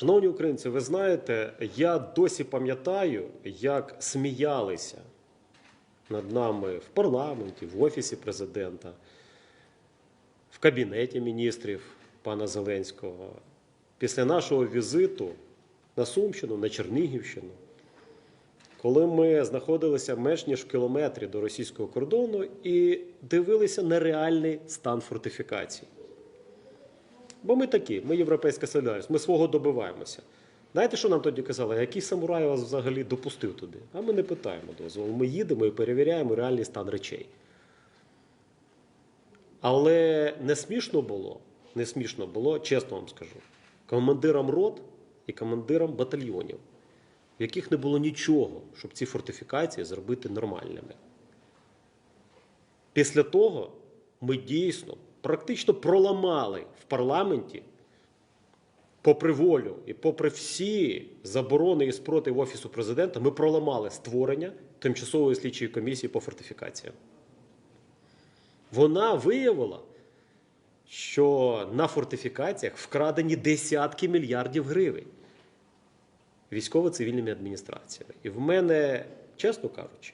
Шановні українці, ви знаєте, я досі пам'ятаю, як сміялися над нами в парламенті, в офісі президента, в кабінеті міністрів пана Зеленського після нашого візиту на Сумщину, на Чернігівщину, коли ми знаходилися менш ніж в кілометрі до російського кордону і дивилися на реальний стан фортифікацій. Бо ми такі, ми європейська солідарність, ми свого добиваємося. Знаєте, що нам тоді казали? Який самурай вас взагалі допустив туди? А ми не питаємо дозволу. Ми їдемо і перевіряємо реальний стан речей. Але не смішно було, не смішно було, чесно вам скажу, командирам рот і командирам батальйонів, в яких не було нічого, щоб ці фортифікації зробити нормальними. Після того ми дійсно практично проламали в парламенті, попри волю і попри всі заборони і спротив Офісу президента, ми проламали створення тимчасової слідчої комісії по фортифікаціям. Вона виявила, що на фортифікаціях вкрадені десятки мільярдів гривень військово-цивільними адміністраціями. І в мене, чесно кажучи,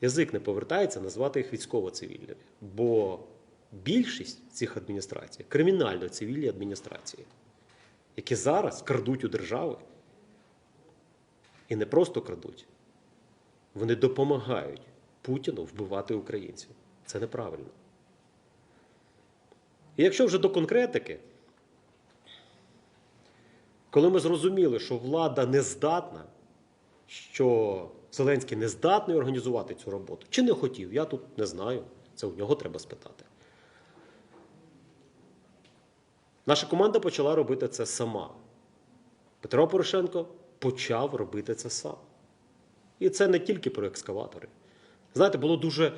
язик не повертається назвати їх військово-цивільними, бо більшість цих адміністрацій кримінально-цивільні адміністрації, які зараз крадуть у держави і не просто крадуть, вони допомагають Путіну вбивати українців. Це неправильно. І якщо вже до конкретики, коли ми зрозуміли, що влада не здатна, що Зеленський не здатний організувати цю роботу, чи не хотів, я тут не знаю. Це у нього треба спитати. Наша команда почала робити це сама. Петро Порошенко почав робити це сам. І це не тільки про екскаватори. Знаєте, було дуже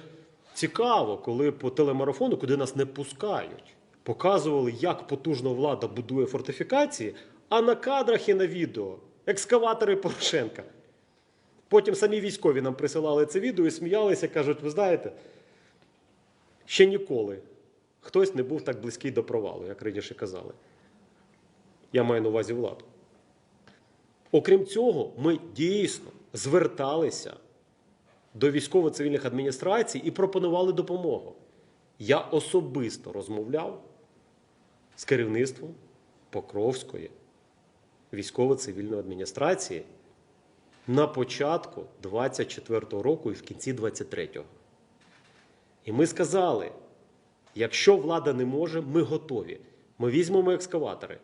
цікаво, коли по телемарафону, куди нас не пускають, показували, як потужно влада будує фортифікації, а на кадрах і на відео екскаватори Порошенка. Потім самі військові нам присилали це відео і сміялися, кажуть, ви знаєте, ще ніколи хтось не був так близький до провалу, як раніше казали. Я маю на увазі владу. Окрім цього, ми дійсно зверталися до військово-цивільних адміністрацій і пропонували допомогу. Я особисто розмовляв з керівництвом Покровської військово-цивільної адміністрації на початку 24-го року і в кінці 23-го. І ми сказали: якщо влада не може, ми готові. Ми візьмемо екскаватори,